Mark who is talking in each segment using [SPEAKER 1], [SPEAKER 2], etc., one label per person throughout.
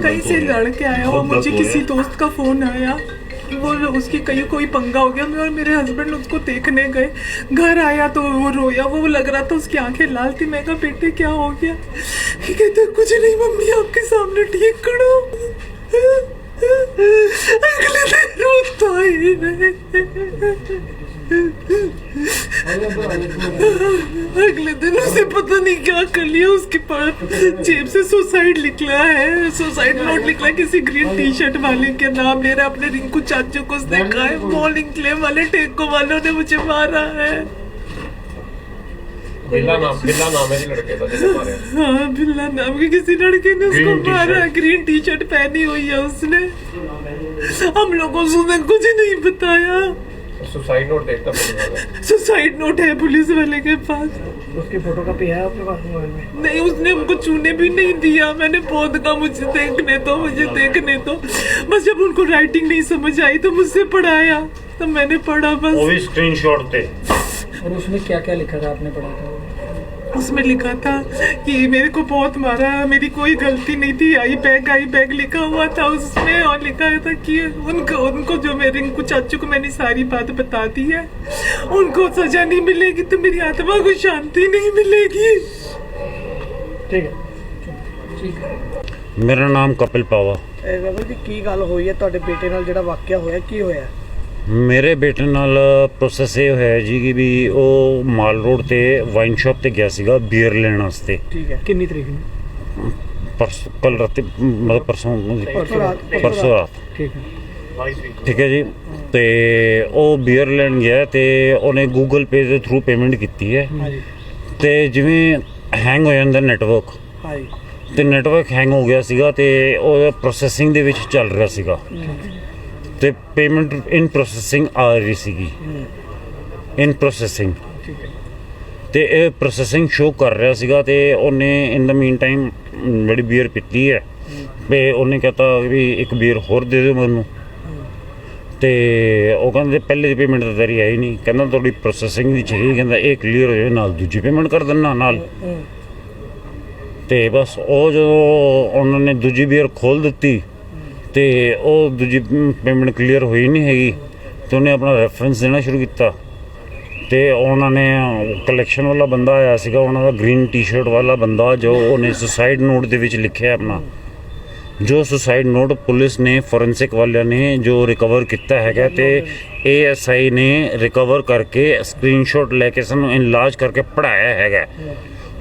[SPEAKER 1] कहीं से
[SPEAKER 2] हो है।
[SPEAKER 1] लड़के आया वो मुझे किसी दोस्त का फ़ोन आया वो उसकी कहीं कोई पंगा हो गया मैं और मेरे हस्बैंड उसको देखने गए घर आया तो वो रोया वो लग रहा था उसकी आँखें लाल थी मैं कहा बेटे क्या हो गया ये कहते कुछ नहीं मम्मी आपके सामने ठीक करो अगले दिन रोता ही उसे क्या कर लिया उसके पास जेब से सुसाइड निकला है। सुसाइड नोट निकला किसी ग्रीन टी शर्ट वाले के नाम ले रहा अपने रिंकू चाचू को उसने कहा है बॉलिंग क्लेम वाले टेको वालों ने मुझे मारा है।
[SPEAKER 3] बिल्ला नाम बिल्ला नाम है लड़के का मारे
[SPEAKER 1] हाँ बिल्ला नाम के किसी लड़के ने उसको. मारा ग्रीन टी शर्ट पहनी हुई है उसने। हम लोगों से कुछ नहीं बताया।
[SPEAKER 3] सुसाइड नोट देखता पुलिस वाला
[SPEAKER 1] सुसाइड नोट है पुलिस वाले के पास।
[SPEAKER 4] उसकी फ़ोटो कॉपी है आपके पास मोबाइल में?
[SPEAKER 1] नहीं उसने हमको छूने भी नहीं दिया। मैंने पौध का मुझे देखने दो मुझे देखने दो। बस जब उनको राइटिंग नहीं समझ आई तो मुझसे पढ़ाया। तो मैंने पढ़ा बस।
[SPEAKER 2] वो भी स्क्रीनशॉट थे।
[SPEAKER 4] और उसमें क्या क्या लिखा था आपने पढ़ा था?
[SPEAKER 1] उसमें लिखा था कि मेरे को बहुत मारा मेरी कोई गलती नहीं थी आई बैग आई बैग लिखा हुआ था उसमें और लिखा था कि उनको उनको जो मेरे इनको चाचू को मैंने सारी बात बता दी है उनको सजा नहीं मिलेगी तो मेरी आत्मा को शांति नहीं मिलेगी
[SPEAKER 4] ਠੀਕ ਹੈ ਠੀਕ ਹੈ
[SPEAKER 2] ਮੇਰਾ ਨਾਮ ਕਪਿਲ ਪਾਵਾ
[SPEAKER 4] ਰਵਲ ਜੀ ਕੀ ਗੱਲ ਹੋਈ ਹੈ ਤੁਹਾਡੇ ਬੇਟੇ ਨਾਲ ਜਿਹੜਾ ਵਾਕਿਆ ਹੋਇਆ ਕੀ ਹੋਇਆ
[SPEAKER 2] ਮੇਰੇ ਬੇਟੇ ਨਾਲ ਪ੍ਰੋਸੈਸ ਇਹ ਹੋਇਆ ਜੀ ਕਿ ਵੀ ਉਹ ਮਾਲ ਰੋਡ ਤੇ ਵਾਈਨ ਸ਼ਾਪ ਤੇ ਗਿਆ ਸੀਗਾ ਬੀਅਰ ਲੈਣ ਵਾਸਤੇ।
[SPEAKER 4] ਠੀਕ ਹੈ। ਕਿੰਨੀ ਤਰੀਕ ਨੂੰ?
[SPEAKER 2] ਪਰਸੋਂ ਕੱਲ ਰਾਤੀ ਮਤਲਬ ਪਰਸੋਂ
[SPEAKER 4] ਪਰਸੋਂ ਰਾਤ ਠੀਕ ਹੈ।
[SPEAKER 2] ਠੀਕ ਹੈ ਜੀ। ਤੇ ਉਹ ਬੀਅਰ ਲੈਣ ਗਿਆ ਤੇ ਉਹਨੇ ਗੂਗਲ ਪੇ ਦੇ ਥਰੂ ਪੇਮੈਂਟ ਕੀਤੀ ਹੈ। ਤੇ ਜਿਵੇਂ ਹੈਂਗ ਹੋ ਜਾਂਦਾ ਨੈਟਵਰਕ ਤੇ ਨੈਟਵਰਕ ਹੈਂਗ ਹੋ ਗਿਆ ਸੀਗਾ ਤੇ ਉਹ ਪ੍ਰੋਸੈਸਿੰਗ ਦੇ ਵਿੱਚ ਚੱਲ ਰਿਹਾ ਸੀਗਾ। ਤੇ ਪੇਮੈਂਟ ਇਨ ਪ੍ਰੋਸੈਸਿੰਗ ਆ ਰਹੀ ਸੀਗੀ। ਇਨ ਪ੍ਰੋਸੈਸਿੰਗ ਤੇ ਇਹ ਪ੍ਰੋਸੈਸਿੰਗ ਸ਼ੋ ਕਰ ਰਿਹਾ ਸੀਗਾ ਤੇ ਉਹਨੇ ਇਨ ਦਾ ਮੀਨ ਟਾਈਮ ਜਿਹੜੀ ਬੀਅਰ ਪੀਤੀ ਹੈ ਤੇ ਉਹਨੇ ਕਹਤਾ ਵੀ ਇੱਕ ਬੀਅਰ ਹੋਰ ਦੇ ਦਿਓ ਮੈਨੂੰ। ਤੇ ਉਹ ਕਹਿੰਦੇ ਪਹਿਲੇ ਦੀ ਪੇਮੈਂਟ ਤਾਂ ਤੇਰੀ ਆਈ ਨਹੀਂ। ਕਹਿੰਦਾ ਤੁਹਾਡੀ ਪ੍ਰੋਸੈਸਿੰਗ ਦੀ ਚਾਹੀਦੀ ਕਹਿੰਦਾ ਇਹ ਕਲੀਅਰ ਹੋ ਜਾਵੇ ਨਾਲ ਦੂਜੀ ਪੇਮੈਂਟ ਕਰ ਦਿੰਨਾ ਨਾਲ। ਤੇ ਬਸ ਉਹ ਜਦੋਂ ਉਹਨਾਂ ਨੇ ਦੂਜੀ ਬੀਅਰ ਖੋਲ ਦਿੱਤੀ ਤੇ ਉਹ ਦੂਜੀ ਪੇਮੈਂਟ ਕਲੀਅਰ ਹੋਈ ਨਹੀਂ ਹੈਗੀ ਤੇ ਉਹਨੇ ਆਪਣਾ ਰੈਫਰੈਂਸ ਦੇਣਾ ਸ਼ੁਰੂ ਕੀਤਾ। ਤੇ ਉਹਨਾਂ ਨੇ ਕਲੈਕਸ਼ਨ ਵਾਲਾ ਬੰਦਾ ਆਇਆ ਸੀਗਾ, ਉਹਨਾਂ ਦਾ ਗ੍ਰੀਨ ਟੀ-ਸ਼ਰਟ ਵਾਲਾ ਬੰਦਾ ਜੋ ਉਹਨੇ ਸੁਸਾਈਡ ਨੋਟ ਦੇ ਵਿੱਚ ਲਿਖਿਆ ਆਪਣਾ। ਜੋ ਸੁਸਾਈਡ ਨੋਟ ਪੁਲਿਸ ਨੇ ਫੋਰੈਂਸਿਕ ਵਾਲਿਆਂ ਨੇ ਜੋ ਰਿਕਵਰ ਕੀਤਾ ਹੈਗਾ ਤੇ ਏਐਸਆਈ ਨੇ ਰਿਕਵਰ ਕਰਕੇ ਸਕਰੀਨਸ਼ਾਟ ਲੈ ਕੇ ਸਾਨੂੰ ਇਨਲਾਜ ਕਰਕੇ ਪੜਾਇਆ ਹੈਗਾ।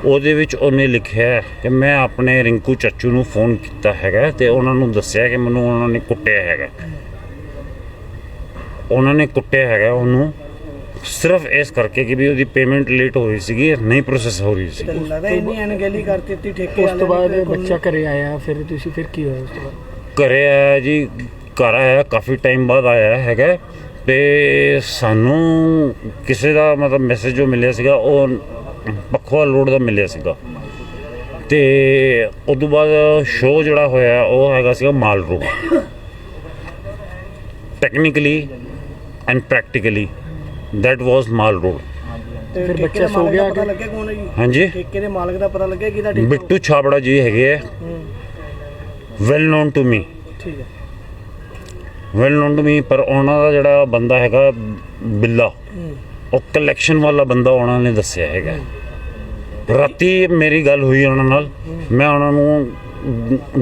[SPEAKER 2] ਉਹਦੇ ਵਿੱਚ ਉਹਨੇ ਲਿਖਿਆ ਕਿ ਮੈਂ ਆਪਣੇ ਰਿੰਕੂ ਚਾਚੂ ਨੂੰ ਫੋਨ ਕੀਤਾ ਹੈਗਾ ਤੇ ਉਹਨਾਂ ਨੂੰ ਦੱਸਿਆ ਕਿ ਮੈਨੂੰ ਉਹਨਾਂ ਨੇ ਕੁੱਟਿਆ ਹੈਗਾ ਉਹਨਾਂ ਨੇ ਕੁੱਟਿਆ ਹੈਗਾ ਉਹਨੂੰ ਸਿਰਫ ਇਸ ਕਰਕੇ ਕਿ ਵੀ ਉਹਦੀ ਪੇਮੈਂਟ ਲੇਟ ਹੋ ਰਹੀ ਸੀਗੀ ਨਹੀਂ ਪ੍ਰੋਸੈਸ ਹੋ ਰਹੀ ਸੀ।
[SPEAKER 4] ਲੱਗਦਾ ਇੰਨੀ ਅਣਗਹਿਲੀ ਕਰ ਦਿੱਤੀ ਠੇਕੇ
[SPEAKER 5] ਉਸ ਤੋਂ ਬਾਅਦ
[SPEAKER 4] ਵਾਲਿਆਂ ਨੇ
[SPEAKER 5] ਬੱਚਾ ਘਰੇ ਆਇਆ ਫਿਰ ਤੁਸੀਂ ਫਿਰ ਕੀ ਹੋਇਆ ਉਸ ਤੋਂ ਬਾਅਦ?
[SPEAKER 2] ਘਰੇ ਆਇਆ ਜੀ ਘਰ ਆਇਆ ਕਾਫੀ ਟਾਈਮ ਬਾਅਦ ਆਇਆ ਹੈਗਾ ਤੇ ਸਾਨੂੰ ਕਿਸੇ ਦਾ ਮਤਲਬ ਮੈਸੇਜ ਜੋ ਮਿਲਿਆ ਸੀਗਾ ਉਹ ਪਖਵਾ ਲੋਡ ਦਾ ਮਿਲਿਆ ਸੀਗਾ। ਤੇ ਉਸ ਤੋਂ ਬਾਅਦ ਸ਼ੋਅ ਜਿਹੜਾ ਹੋਇਆ ਉਹ ਹੈਗਾ ਸੀਗਾ mall road technically and practically that was mall road
[SPEAKER 4] ਤੇ
[SPEAKER 5] ਫਿਰ ਬੱਚਾ ਸੋ ਗਿਆ
[SPEAKER 4] ਪਤਾ
[SPEAKER 5] ਕਿ-
[SPEAKER 4] ਲੱਗਿਆ ਕੌਣ ਹੈ ਜੀ?
[SPEAKER 2] ਹਾਂਜੀ।
[SPEAKER 4] ਠੇਕੇ ਦੇ ਮਾਲਕ ਦਾ ਪਤਾ ਲੱਗਿਆ ਕਿਹਦਾ ਠੇਕਾ
[SPEAKER 2] ਬਿੱਟੂ ਛਾਬੜਾ ਜੀ ਹੈਗੇ ਹੈ। ਵੈਲ ਨੋਨ ਟੂ ਮੀ
[SPEAKER 4] ਠੀਕ ਹੈ।
[SPEAKER 2] ਵੈਲ ਨੋਨ ਟੂ ਮੀ ਪਰ ਉਹਨਾਂ ਦਾ ਜਿਹੜਾ ਬੰਦਾ ਹੈਗਾ ਬਿੱਲਾ।
[SPEAKER 4] ਹੂੰ,
[SPEAKER 2] ਉਹ ਕਲੈਕਸ਼ਨ ਵਾਲਾ ਬੰਦਾ ਉਹਨਾਂ ਨੇ ਦੱਸਿਆ ਹੈਗਾ। ਰਾਤੀ ਮੇਰੀ ਗੱਲ ਹੋਈ ਉਹਨਾਂ ਨਾਲ। ਮੈਂ ਉਹਨਾਂ ਨੂੰ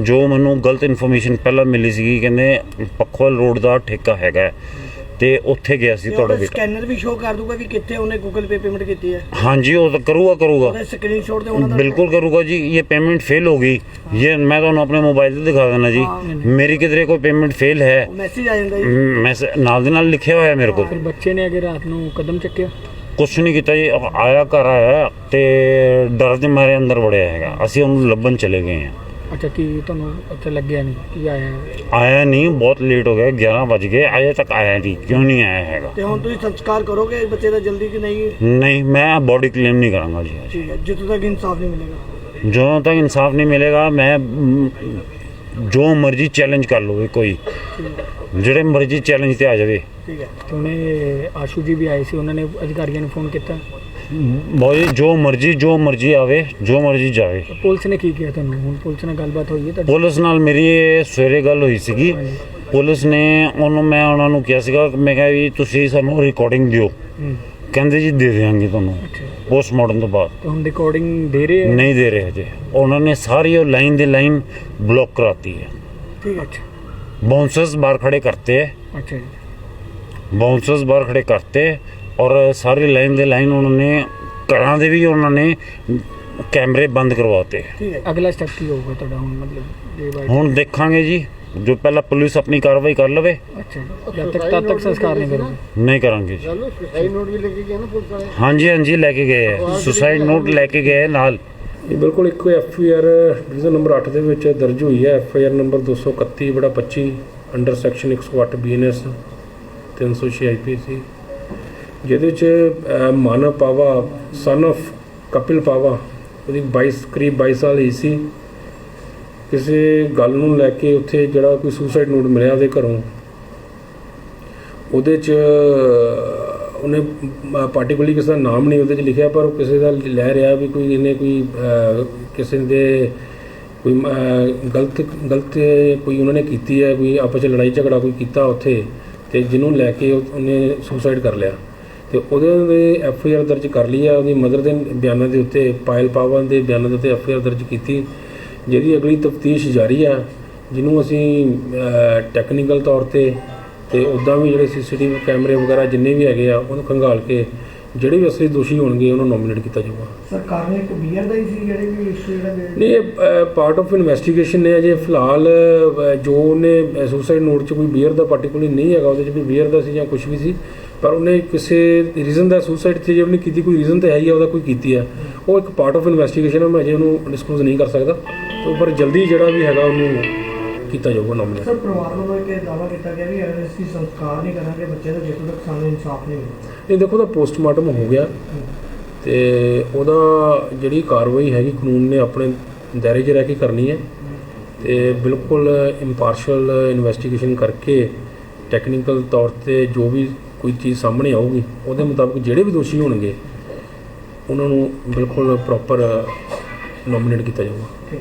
[SPEAKER 2] ਜੋ ਮੈਨੂੰ ਗਲਤ ਇਨਫੋਰਮੇਸ਼ਨ ਪਹਿਲਾਂ ਮਿਲੀ ਸੀਗੀ, ਕਹਿੰਦੇ ਪਖਵਾਲ ਰੋਡ ਦਾ ਠੇਕਾ ਹੈਗਾ। ਤੇ ਉੱਥੇ ਗਿਆ ਸੀ ਤੁਹਾਡਾ ਬੇਟਾ।
[SPEAKER 4] ਸਕੈਨਰ ਵੀ ਸ਼ੋ ਕਰ ਦੂਗਾ ਕਿ ਕਿੱਥੇ ਉਹਨੇ Google Pay ਪੇਮੈਂਟ ਕੀਤੀ ਹੈ।
[SPEAKER 2] ਹਾਂਜੀ ਉਹ ਕਰੂਗਾ ਕਰੂਗਾ।
[SPEAKER 4] ਉਹਦਾ ਸਕਰੀਨਸ਼ਾਟ ਤੇ ਉਹਨਾਂ ਦਾ
[SPEAKER 2] ਬਿल्कुल करूंगा जी ये पेमेंट फेल हो गई ये मैं ਤੁਹਾਨੂੰ ਆਪਣੇ ਮੋਬਾਈਲ ਤੇ ਦਿਖਾ ਦੇਣਾ ਜੀ ਮੇਰੀ ਕਿਧਰੇ ਕੋਈ ਪੇਮੈਂਟ ਫੇਲ ਹੈ।
[SPEAKER 4] ਮੈਸੇਜ ਆ ਜਾਂਦਾ ਜੀ।
[SPEAKER 2] ਮੈਸੇਜ ਨਾਲ ਦੇ ਨਾਲ ਲਿਖਿਆ ਹੋਇਆ ਮੇਰੇ ਕੋਲ।
[SPEAKER 5] ਬੱਚੇ ਨੇ ਅਗੇ ਰਾਤ ਨੂੰ ਕਦਮ ਚੱਕਿਆ?
[SPEAKER 2] ਕੁਛ ਨਹੀਂ ਕੀਤਾ ਜੀ ਆਇਆ ਘਰ ਆਇਆ ਤੇ ਡਰ ਦੇ ਮਾਰੇ ਅੰਦਰ ਵੜਿਆ ਹੈਗਾ। ਅਸੀਂ ਉਹਨੂੰ ਲੱਭਣ ਚਲੇ ਗਏ ਹਾਂ।
[SPEAKER 5] ਅੱਛਾ ਕੀ ਤੁਹਾਨੂੰ ਉੱਥੇ ਲੱਗਿਆ ਨਹੀਂ ਕੀ ਆਇਆ
[SPEAKER 2] ਆਇਆ ਨਹੀਂ ਬਹੁਤ ਲੇਟ ਹੋ ਗਿਆ 11 ਵਜ ਗਏ ਅਜੇ ਤੱਕ ਆਇਆ ਨਹੀਂ ਕਿਉਂ ਨਹੀਂ ਆਇਆ ਹੈਗਾ?
[SPEAKER 4] ਤੇ ਹੁਣ ਤੁਸੀਂ ਸੰਸਕਾਰ ਕਰੋਗੇ ਬੱਚੇ ਦਾ ਜਲਦੀ ਕਿ ਨਹੀਂ?
[SPEAKER 2] ਨਹੀਂ ਮੈਂ ਬੋਡੀ ਕਲੇਮ ਨਹੀਂ ਕਰਾਂਗਾ ਜੀ।
[SPEAKER 4] ਠੀਕ ਹੈ ਜਿੱਥੋਂ ਤੱਕ ਇਨਸਾਫ ਨਹੀਂ ਮਿਲੇਗਾ।
[SPEAKER 2] ਜਦੋਂ ਤੱਕ ਇਨਸਾਫ ਨਹੀਂ ਮਿਲੇਗਾ ਮੈਂ ਮ, ਜੋ ਮਰਜ਼ੀ ਚੈਲੰਜ ਕਰ ਲਵੇ ਕੋਈ। ਜਿਹੜੇ ਮਰਜ਼ੀ ਚੈਲੰਜ ਤੇ ਆ ਜਾਵੇ।
[SPEAKER 4] ਠੀਕ ਹੈ।
[SPEAKER 5] ਤੇ ਉਹਨੇ ਆਸ਼ੂ ਜੀ ਵੀ ਆਏ ਸੀ ਉਹਨਾਂ ਨੇ ਅਧਿਕਾਰੀਆਂ ਨੂੰ ਫੋਨ ਕੀਤਾ।
[SPEAKER 2] ਬਹੁਤ ਜੀ ਮਰਜ਼ੀ ਜੋ ਮਰਜ਼ੀ ਆਵੇ ਜੋ ਮਰਜ਼ੀ ਜਾਵੇ।
[SPEAKER 5] ਪੁਲਿਸ ਨੇ ਕੀ ਕਿਹਾ ਤੁਹਾਨੂੰ? ਹੁਣ ਪੁਲਿਸ ਨਾਲ ਗੱਲਬਾਤ ਹੋਈ ਹੈ ਤੁਹਾਡੀ?
[SPEAKER 2] ਪੁਲਿਸ ਨਾਲ ਮੇਰੀ ਇਹ ਸਵੇਰੇ ਗੱਲ ਹੋਈ ਸੀਗੀ। ਪੁਲਿਸ ਨੇ ਉਹਨੂੰ ਮੈਂ ਉਹਨਾਂ ਨੂੰ ਕਿਹਾ ਸੀਗਾ ਮੈਂ ਕਿਹਾ ਵੀ ਤੁਸੀਂ ਸਾਨੂੰ ਰਿਕਾਰਡਿੰਗ ਦਿਓ। ਕਹਿੰਦੇ ਜੀ ਦੇ ਦੇਵਾਂਗੇ ਤੁਹਾਨੂੰ। ਪੋਸਟਮਾਰਟਮ ਤੋਂ ਬਾਅਦ।
[SPEAKER 5] ਤਾਂ ਹੁਣ ਰਿਕਾਰਡਿੰਗ ਦੇ ਰਹੇ ਹੈ?
[SPEAKER 2] ਨਹੀਂ ਦੇ ਰਹੇ ਹਜੇ। ਉਹਨਾਂ ਨੇ ਸਾਰੀ ਉਹ ਲਾਈਨ ਦੀ ਲਾਈਨ ਬਲੌਕ ਕਰਾਤੀ ਹੈ।
[SPEAKER 5] ਠੀਕ ਹੈ ਅੱਛਾ।
[SPEAKER 2] ਬਾਉਂਸਰਸ ਬਾਹਰ ਖੜੇ ਕਰਤੇ ਹੈ।
[SPEAKER 5] ਅੱਛਾ ਜੀ।
[SPEAKER 2] ਬਾਉਂਸਰਸ ਬਾਹਰ ਖੜੇ ਕਰਤੇ ਔਰ ਸਾਰੀ ਲਾਈਨ ਦੇ ਲਾਈਨ ਉਹਨਾਂ ਨੇ ਘਰਾਂ ਦੇ ਵੀ ਉਹਨਾਂ ਨੇ ਕੈਮਰੇ ਬੰਦ ਕਰਵਾਤੇ।
[SPEAKER 5] ਠੀਕ ਹੈ। ਅਗਲਾ ਸਟੈਪ ਕੀ ਹੋਊਗਾ ਤੁਹਾਡਾ ਹੁਣ ਮਤਲਬ
[SPEAKER 2] ਹੁਣ ਦੇਖਾਂਗੇ ਜੀ ਜੋ ਪਹਿਲਾਂ ਪੁਲਿਸ ਆਪਣੀ ਕਾਰਵਾਈ ਕਰ ਲਵੇ।
[SPEAKER 5] ਅੱਛਾ। ਜਦ ਤੱਕ ਤਦ ਤੱਕ ਸੰਸਕਾਰ ਨਹੀਂ ਕਰੋਗੇ?
[SPEAKER 2] ਨਹੀਂ ਕਰਾਂਗੇ ਜੀ।
[SPEAKER 4] ਚਲੋ ਸੁਸਾਈਡ ਨੋਟ ਵੀ ਲੈ ਕੇ ਗਏ ਨਾ ਪੁਲਿਸ ਵਾਲੇ?
[SPEAKER 2] ਹਾਂਜੀ ਹਾਂਜੀ ਲੈ ਕੇ ਗਏ ਹੈ ਸੁਸਾਈਡ ਨੋਟ ਲੈ ਕੇ ਗਏ ਹੈ ਨਾਲ।
[SPEAKER 6] ਇਹ ਬਿਲਕੁਲ ਇੱਕੋ F I R division number 8 ਦੇ ਵਿੱਚ ਦਰਜ ਹੋਈ ਹੈ। ਐਫ ਆਈ ਆਰ ਨੰਬਰ 231 ਬੜਾ 25 ਅੰਡਰ ਸੈਕਸ਼ਨ 108 ਬੀਐਨਐਸ 306 ਆਈਪੀਸੀ ਜਿਹਦੇ 'ਚ ਮਾਨਵ ਪਾਵਾ ਸਨ of ਕਪਿਲ ਪਾਵਾ, ਉਹਦੀ 22 ਕਰੀਬ 22 ਸਾਲ ਏਜ ਸੀ। ਕਿਸੇ ਗੱਲ ਨੂੰ ਲੈ ਕੇ ਉੱਥੇ ਜਿਹੜਾ ਕੋਈ ਸੁਸਾਈਡ ਨੋਟ ਮਿਲਿਆ ਉਹਦੇ ਘਰੋਂ। ਉਹਦੇ ਚ ਉਹਨੇ ਪਾਰਟਿਕੂਲਰਲੀ ਕਿਸੇ ਦਾ ਨਾਮ ਨਹੀਂ ਉਹਦੇ ਚ ਲਿਖਿਆ, ਪਰ ਉਹ ਕਿਸੇ ਦਾ ਲੈ ਰਿਹਾ ਵੀ ਕੋਈ ਇਹਨੇ ਕੋਈ ਕਿਸੇ ਦੇ ਕੋਈ ਗਲਤ ਗਲਤ ਕੋਈ ਉਹਨਾਂ ਨੇ ਕੀਤੀ ਹੈ, ਕੋਈ ਆਪਸ ਚ ਲੜਾਈ ਝਗੜਾ ਕੋਈ ਕੀਤਾ ਉੱਥੇ, ਤੇ ਜਿਹਨੂੰ ਲੈ ਕੇ ਉਹਨੇ ਸੁਸਾਈਡ ਕਰ ਲਿਆ। ਤੇ ਉਹਦੇ ਦੇ ਐਫ ਆਈ ਆਰ ਦਰਜ ਕਰ ਲਈ ਆ, ਉਹਦੀ ਮਦਰ ਦੇ ਬਿਆਨਾਂ ਦੇ ਉੱਤੇ, ਪਾਇਲ ਪਾਵਨ ਦੇ ਬਿਆਨਾਂ ਦੇ ਉੱਤੇ ਐਫ ਆਈ ਆਰ ਦਰਜ ਕੀਤੀ, ਜਿਹਦੀ ਅਗਲੀ ਤਫਤੀਸ਼ ਜਾਰੀ ਆ, ਜਿਹਨੂੰ ਅਸੀਂ ਟੈਕਨੀਕਲ ਤੌਰ ਤੇ ਤੇ ਉਦਾਂ ਵੀ ਜਿਹੜੇ ਸੀਸੀਟੀਵੀ ਕੈਮਰੇ ਵਗੈਰਾ ਜਿੰਨੇ ਵੀ ਹੈਗੇ ਆ, ਉਹਨੂੰ ਖੰਗਾਲ ਕੇ ਜਿਹੜੇ ਵੀ ਅਸਲੀ ਦੋਸ਼ੀ ਹੋਣਗੇ ਉਹਨੂੰ ਨੋਮੀਨੇਟ ਕੀਤਾ ਜਾਊਗਾ।
[SPEAKER 4] ਸਰਕਾਰ ਨੇ ਇੱਕ ਬੀਅਰ ਦਾ ਹੀ ਸੀ ਜਿਹੜੇ ਵੀ ਇਸ਼ੂ ਜਿਹੜਾ
[SPEAKER 6] ਨਹੀਂ ਇਹ ਪਾਰਟ ਆਫ ਇਨਵੈਸਟੀਗੇਸ਼ਨ ਨੇ ਅਜੇ ਫਿਲਹਾਲ ਜੋ ਉਹਨੇ ਸੁਸਾਈਡ ਨੋਟ 'ਚ ਕੋਈ ਬੀਅਰ ਦਾ ਪਾਰਟਿਕੂਲਰ ਨਹੀਂ ਹੈਗਾ ਉਹਦੇ 'ਚ ਵੀ ਬੀਅਰ ਦਾ ਸੀ ਜਾਂ ਕੁਝ ਵੀ ਸੀ ਪਰ ਉਹਨੇ ਕਿਸੇ ਰੀਜ਼ਨ ਦਾ ਸੁਸਾਈਡ ਤੇ ਜੇ ਉਹਨੇ ਕੀਤੀ ਕੋਈ ਰੀਜ਼ਨ ਤੇ ਹੈ ਹੀ ਉਹਦਾ ਕੋਈ ਕੀਤੀ ਆ ਉਹ ਇੱਕ ਪਾਰਟ ਆਫ ਇਨਵੈਸਟੀਗੇਸ਼ਨ ਹੈ ਮੈਂ ਅਜੇ ਉਹਨੂੰ ਡਿਸਕਲੋਜ਼ ਨਹੀਂ ਕਰ ਸਕਦਾ। ਤੇ ਪਰ ਜਲਦੀ ਜਿਹੜਾ ਵੀ ਹੈਗਾ ਉਹਨੂੰ ਕੀਤਾ ਜਾਊਗਾ ਨੋਮੀਨੇਟ
[SPEAKER 4] ਸਰ ਪਰਿਵਾਰ ਵੱਲੋਂ ਇੱਕ ਦਾਅਵਾ ਕੀਤਾ ਗਿਆ ਵੀ ਅਗਰ ਅਸੀਂ ਸੰਸਕਾਰ ਨਹੀਂ ਕਰਾਂਗੇ ਬੱਚੇ ਦਾ ਜਦੋਂ ਤੱਕ ਸਾਨੂੰ ਇਨਸਾਫ ਨਹੀਂ ਮਿਲਦਾ
[SPEAKER 6] ਇਹ ਦੇਖੋ ਦਾ ਪੋਸਟਮਾਰਟਮ ਹੋ ਗਿਆ। ਤੇ ਉਹਦਾ ਜਿਹੜੀ ਕਾਰਵਾਈ ਹੈਗੀ ਕਾਨੂੰਨ ਨੇ ਆਪਣੇ ਦਾਇਰੇ 'ਚ ਰਹਿ ਕੇ ਕਰਨੀ ਹੈ। ਤੇ ਬਿਲਕੁਲ ਇੰਪਾਰਸ਼ਲ ਇਨਵੈਸਟੀਗੇਸ਼ਨ ਕਰਕੇ ਟੈਕਨੀਕਲ ਤੌਰ ਤੇ ਜੋ ਵੀ ਕੋਈ ਚੀਜ਼ ਸਾਹਮਣੇ ਆਊਗੀ ਉਹਦੇ ਮੁਤਾਬਕ ਜਿਹੜੇ ਵੀ ਦੋਸ਼ੀ ਹੋਣਗੇ ਉਹਨਾਂ ਨੂੰ ਬਿਲਕੁਲ ਪ੍ਰੋਪਰ ਨੋਮੀਨੇਟ ਕੀਤਾ ਜਾਊਗਾ।